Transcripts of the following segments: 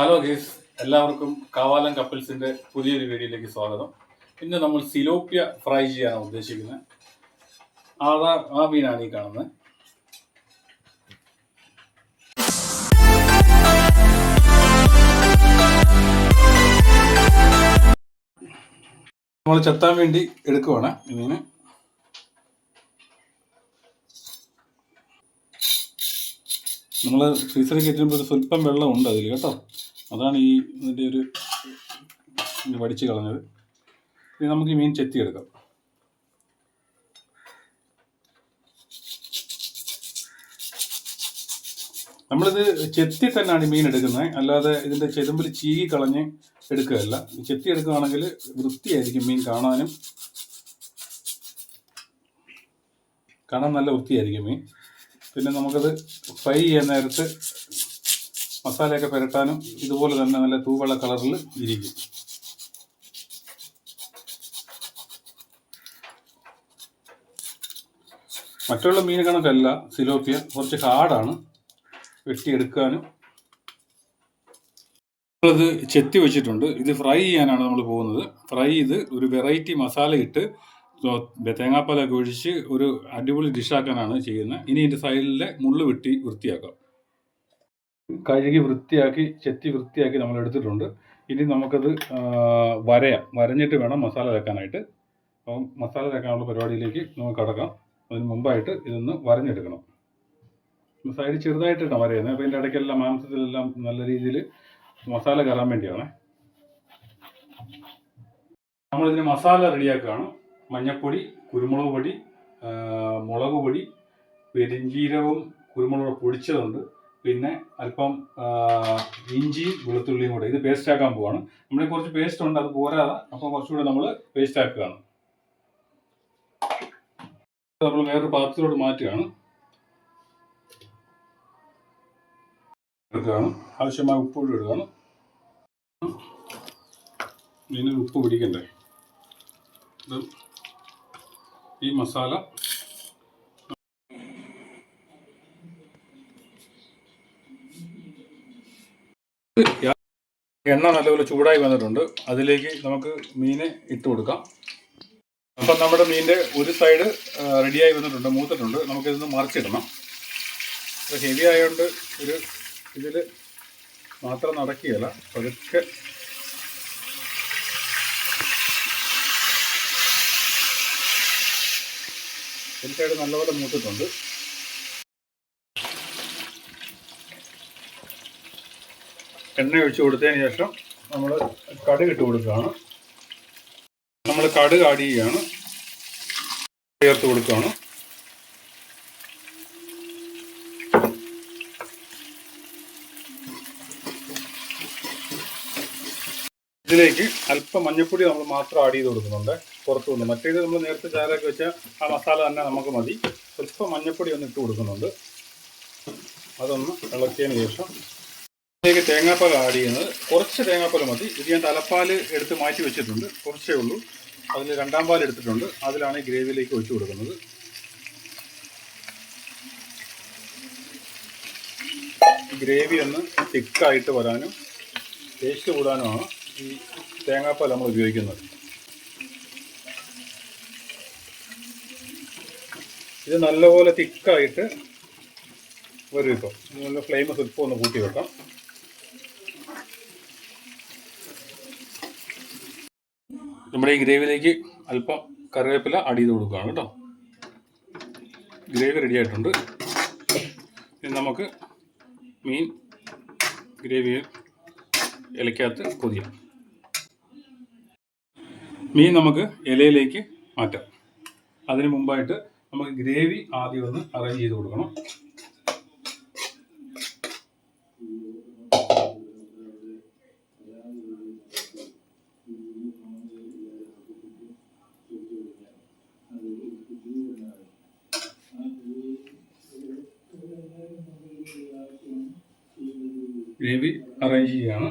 Hello guys എല്ലാവർക്കും കാവാലം കപ്പിൾസിന്റെ പുതിയൊരു വീഡിയോയിലേക്ക് സ്വാഗതം. ഇന്ന് നമ്മൾ സിലോപ്പിയ ഫ്രൈ ചെയ്യാനാണ് ഉദ്ദേശിക്കുന്നത്. ആധാർ ആ മീനാണ് ഈ കാണുന്നത്. നമ്മൾ ചെത്താൻ വേണ്ടി എടുക്കുവാണ് മീന് നമ്മൾ ഫ്രീസറിൽ കയറ്റുമ്പോൾ സ്വല്പം വെള്ളം ഉണ്ട് അതിൽ കേട്ടോ? അതാണ് ഈ ഇതിന്റെ ഒരു വടിച്ചു കളഞ്ഞത്. ഇനി നമുക്ക് ഈ മീൻ ചെത്തിയെടുക്കാം. നമ്മളിത് ചെത്തി തന്നെയാണ് മീൻ എടുക്കുന്നത്. അല്ലാതെ ഇതിന്റെ ചെതുമ്പിൽ ചീകി കളഞ്ഞ് എടുക്കുകയല്ല. ചെത്തി എടുക്കുകയാണെങ്കിൽ വൃത്തിയായിരിക്കും മീൻ കാണാനും. കാണാൻ നല്ല വൃത്തിയായിരിക്കും മീൻ. പിന്നെ നമുക്കത് ഫ്രൈ ചെയ്യാൻ നേരത്ത് മസാലയൊക്കെ പുരട്ടാനും ഇതുപോലെ തന്നെ നല്ല തൂവെള്ള കളറിൽ ഇരിക്കും. മറ്റുള്ള മീൻ കണക്കല്ല സിലോപ്പിയ. കുറച്ച് ഹാർഡാണ്. വെട്ടിയെടുക്കാനും. നമ്മളത് ചെത്തി വെച്ചിട്ടുണ്ട്. ഇത് ഫ്രൈ ചെയ്യാനാണ് നമ്മൾ പോകുന്നത്. ഫ്രൈ ചെയ്ത് ഒരു വെറൈറ്റി മസാല ഇട്ട് തേങ്ങാപ്പാലൊക്കെ ഒഴിച്ച് ഒരു അടിപൊളി ഡിഷാക്കാനാണ് ചെയ്യുന്നത്. ഇനി ഇതിന്റെ സൈഡിലെ മുള്ള് വെട്ടി വൃത്തിയാക്കാം. കഴുകി വൃത്തിയാക്കി ചെത്തി വൃത്തിയാക്കി നമ്മൾ എടുത്തിട്ടുണ്ട്. ഇനി നമുക്കത് വരയാം. വരഞ്ഞിട്ട് വേണം മസാല തേക്കാനായിട്ട്. അപ്പം മസാല തേക്കാനുള്ള പരിപാടിയിലേക്ക് നമുക്ക് കടക്കാം. അതിന് മുമ്പായിട്ട് ഇതൊന്ന് വരഞ്ഞെടുക്കണം. സൈഡ് ചെറുതായിട്ടാണ് വരയുന്നത്. അപ്പോൾ ഇതിന്റെ ഇടയ്ക്കെല്ലാം മാംസത്തിലെല്ലാം നല്ല രീതിയിൽ മസാല കയറാൻ വേണ്ടിയാണ്. നമ്മളിതിന് മസാല റെഡിയാക്കുകയാണ്. മഞ്ഞപ്പൊടി കുരുമുളക് പൊടി മുളക് പൊടി പെരിഞ്ചീരവും കുരുമുളക് പൊടിച്ചതുണ്ട്. പിന്നെ അല്പം ഇഞ്ചി ഇഞ്ചിയും വെളുത്തുള്ളിയും കൂടെ. ഇത് പേസ്റ്റ് ആക്കാൻ പോവാണ്. നമ്മളെ കുറച്ച് പേസ്റ്റ് ഉണ്ട് അത് പോരാതെ അപ്പോൾ കുറച്ചുകൂടെ നമ്മൾ പേസ്റ്റ് ആക്കുകയാണ്. നമ്മൾ വേറൊരു പാത്രത്തിലോട്ട് മാറ്റുകയാണ്. എടുക്കുകയാണ്. ആവശ്യമായ ഉപ്പ് കൂടി ഇടുകയാണ് മീനിൽ ഉപ്പ് പിടിക്കണ്ടേ? ഇത് ഈ മസാല എണ്ണ നല്ലപോലെ ചൂടായി വന്നിട്ടുണ്ട്. അതിലേക്ക് നമുക്ക് മീനെ ഇട്ട് കൊടുക്കാം. അപ്പം നമ്മുടെ മീനിന്റെ ഒരു സൈഡ് റെഡിയായി വന്നിട്ടുണ്ട് മൂത്തിട്ടുണ്ട്. നമുക്കിതൊന്ന് മറിച്ചിടണം. അപ്പോൾ ഹെവി ആയതുകൊണ്ട് ഒരു ഇതിൽ മാത്രം നടക്കുകയല്ല പതുക്കെ ഒരു സൈഡ് നല്ലപോലെ മൂത്തിട്ടുണ്ട്. എണ്ണ ഒഴിച്ച് കൊടുത്തതിന് ശേഷം നമ്മൾ കടുക് ഇട്ട് കൊടുക്കുകയാണ്. നമ്മൾ കടുക് ആഡ് ചെയ്യുകയാണ് ചേർത്ത് കൊടുക്കുകയാണ്. ഇതിലേക്ക് അല്പം മഞ്ഞൾപ്പൊടി നമ്മൾ മാത്രം ആഡ് ചെയ്ത് കൊടുക്കുന്നുണ്ട്. പുറത്തുനിന്ന് മറ്റേത് നമ്മൾ നേരത്തെ ചാരൊക്കെ വെച്ച ആ മസാല തന്നെ നമുക്ക് മതി. അല്പം മഞ്ഞൾപ്പൊടി ഒന്ന് ഇട്ട് കൊടുക്കുന്നുണ്ട്. അതൊന്ന് ഇളക്കിയതിന് ശേഷം ഇതിലേക്ക് തേങ്ങാപ്പാൽ ആഡ് ചെയ്യുന്നത്. കുറച്ച് തേങ്ങാപ്പാൽ മതി. ഇത് ഞാൻ തലപ്പാൽ എടുത്ത് മാറ്റി വെച്ചിട്ടുണ്ട്. കുറച്ചേ ഉള്ളൂ. അതിൽ രണ്ടാം പാൽ എടുത്തിട്ടുണ്ട്. അതിലാണ് ഈ ഗ്രേവിയിലേക്ക് ഒഴിച്ചു കൊടുക്കുന്നത്. ഗ്രേവി ഒന്ന് തിക്കായിട്ട് വരാനും ടേസ്റ്റ് കൂടാനുമാണ് ഈ തേങ്ങാപ്പാൽ നമ്മൾ ഉപയോഗിക്കുന്നത്. ഇത് നല്ലപോലെ തിക്കായിട്ട് വരും ഇപ്പം. നല്ല ഫ്ലെയിം സ്വല്പം ഒന്ന് കൂട്ടി വെക്കാം. നമ്മുടെ ഈ ഗ്രേവിയിലേക്ക് അല്പം കറിവേപ്പില ആഡ് ചെയ്ത് കൊടുക്കുകയാണ് കേട്ടോ. ഗ്രേവി റെഡി ആയിട്ടുണ്ട്. ഇനി നമുക്ക് മീൻ ഗ്രേവി ഇലക്കകത്ത് കൊതിയാം. മീൻ നമുക്ക് ഇലയിലേക്ക് മാറ്റാം. അതിന് മുമ്പായിട്ട് നമുക്ക് ഗ്രേവി ആദ്യം ഒന്ന് അറേഞ്ച് ചെയ്ത് കൊടുക്കണം. ഗ്രേവി അറേഞ്ച് ചെയ്യുകയാണ്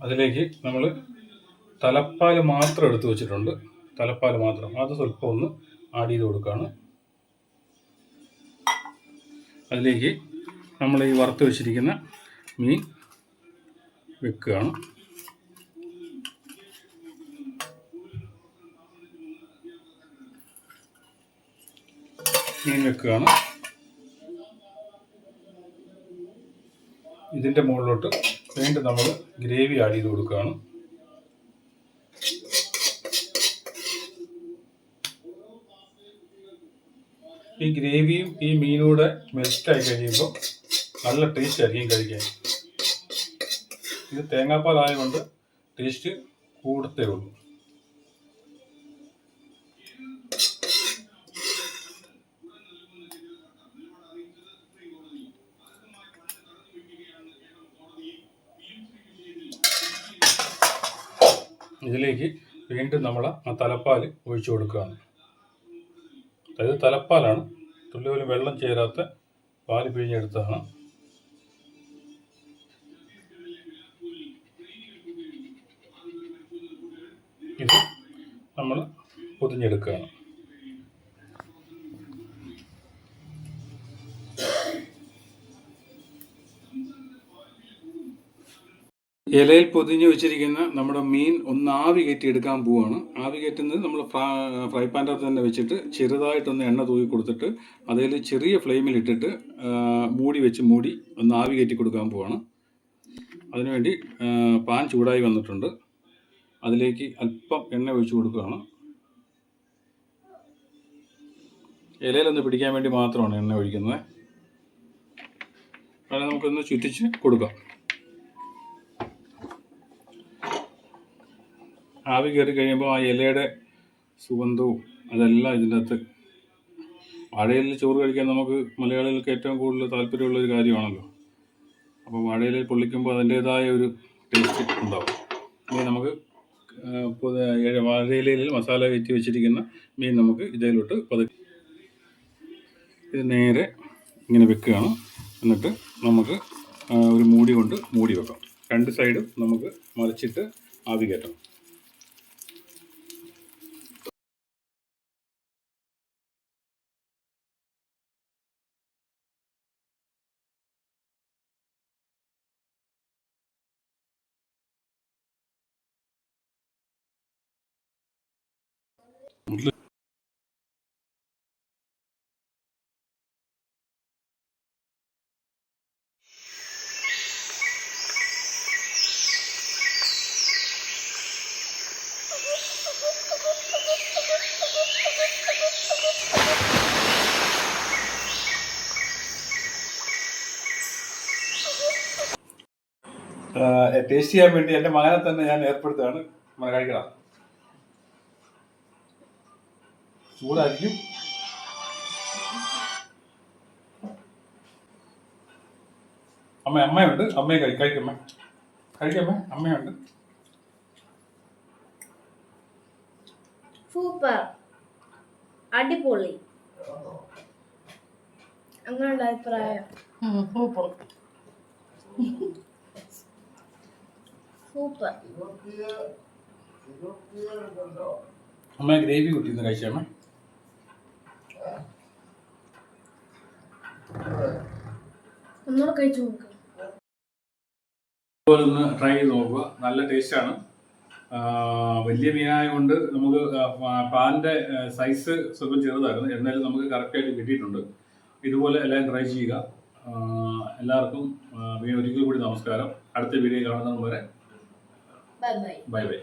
അതിലേക്ക് നമ്മൾ തലപ്പാൽ മാത്രം എടുത്തു വച്ചിട്ടുണ്ട്. തലപ്പാൽ മാത്രം. അത് സ്വല്പം ഒന്ന് ആഡ് ചെയ്ത് കൊടുക്കുകയാണ് അതിലേക്ക് നമ്മൾ ഈ വറുത്ത് വെച്ചിരിക്കുന്ന മീൻ വെക്കുകയാണ്. മീൻ വെക്കുകയാണ്. ഇതിന്റെ മുകളിലോട്ട് വീണ്ടും നമ്മൾ ഗ്രേവി ആഡ് ചെയ്ത് കൊടുക്കുകയാണ്. ഈ ഗ്രേവിയും ഈ മീനൂടെ മെൽറ്റായി കഴിയുമ്പോൾ നല്ല ടേസ്റ്റ് ആയിരിക്കും കഴിക്കാൻ. ഇത് തേങ്ങാപ്പാലായതുകൊണ്ട് ടേസ്റ്റ് കൂടത്തേ ഉള്ളൂ. ഇതിലേക്ക് വീണ്ടും നമ്മൾ ആ തലപ്പാൽ ഒഴിച്ചു കൊടുക്കുകയാണ്. അതായത് തലപ്പാലാണ് തുള്ളി പോലും വെള്ളം ചേരാത്ത പാൽ പിഴിഞ്ഞെടുത്താണ് ഇത് നമ്മൾ പൊതിഞ്ഞെടുക്കുകയാണ്. ഇലയിൽ പൊതിഞ്ഞു വെച്ചിരിക്കുന്ന നമ്മുടെ മീൻ ഒന്ന് ആവി കയറ്റി എടുക്കാൻ പോവുകയാണ് ആവി കയറ്റുന്നത് നമ്മൾ ഫ്രൈ പാന്റെ അകത്ത് തന്നെ വെച്ചിട്ട് ചെറുതായിട്ടൊന്ന് എണ്ണ തൂക്കി കൊടുത്തിട്ട് അതിൽ ചെറിയ ഫ്ലെയിമിൽ ഇട്ടിട്ട് മൂടി വെച്ച് മൂടി ഒന്ന് ആവി കയറ്റി കൊടുക്കാൻ പോവുകയാണ് അതിനുവേണ്ടി പാൻ ചൂടായി വന്നിട്ടുണ്ട്. അതിലേക്ക് അല്പം എണ്ണ ഒഴിച്ചു കൊടുക്കുകയാണ്. ഇലയിലൊന്ന് പിടിക്കാൻ വേണ്ടി മാത്രമാണ് എണ്ണ ഒഴിക്കുന്നത്. അതിനെ നമുക്കൊന്ന് ചുറ്റിച്ച് കൊടുക്കാം. ആവി കയറി കഴിയുമ്പോൾ ആ ഇലയുടെ സുഗന്ധവും അതെല്ലാം ഇതിന്റെ അകത്ത് വാഴയിലിൽ ചോറ് കഴിക്കാൻ നമുക്ക് മലയാളികൾക്ക് ഏറ്റവും കൂടുതൽ താല്പര്യമുള്ള ഒരു കാര്യമാണല്ലോ. അപ്പോൾ വാഴയിലിൽ പൊള്ളിക്കുമ്പോൾ അതിന്റേതായ ഒരു ടേസ്റ്റ് ഉണ്ടാവും. ഇനി നമുക്ക് വാഴയിലയിൽ മസാല കയറ്റി വെച്ചിരിക്കുന്ന മീൻ നമുക്ക് ഇതിലോട്ട് പതുക്കി ഇത് നേരെ ഇങ്ങനെ വെക്കുകയാണ്. എന്നിട്ട് നമുക്ക് ഒരു മൂടി കൊണ്ട് മൂടി വെക്കാം. രണ്ട് സൈഡും നമുക്ക് മറിച്ചിട്ട് ആവി കയറ്റണം. ടേസ്റ്റ് ചെയ്യാൻ വേണ്ടി എന്റെ മകനെ തന്നെ ഞാൻ ഏർപ്പെടുത്തുകയാണ്. മകൻ ചൂടായിരിക്കും. അമ്മ അമ്മയുണ്ട്. അമ്മയെ കഴി കഴിക്കമ്മ. കഴിക്കമ്മ അമ്മയുണ്ട്. സൂപ്പർ. അടിപൊളി. അങ്ങനെയുള്ള അഭിപ്രായം. സൂപ്പർ. സൂപ്പർ. അമ്മ ഗ്രേവി കൂട്ടിന്ന് കഴിച്ചമ്മ ഒന്നുകൂടെ കഴിച്ചു നോക്ക്. അതുപോലെ ഒന്ന് ട്രൈ ചെയ്ത് നോക്കുക. നല്ല ടേസ്റ്റാണ് വലിയ മീനായ കൊണ്ട് നമുക്ക് പാലിന്റെ സൈസ് സ്വല്പം ചെറുതായിരുന്നു. എന്നാലും നമുക്ക് കറക്റ്റായിട്ട് കിട്ടിയിട്ടുണ്ട്. ഇതുപോലെ എല്ലാം ട്രൈ ചെയ്യുക. എല്ലാവർക്കും ഒരിക്കൽ കൂടി നമസ്കാരം. അടുത്ത വീഡിയോ കാണുന്നത് വരെ ബൈ ബൈ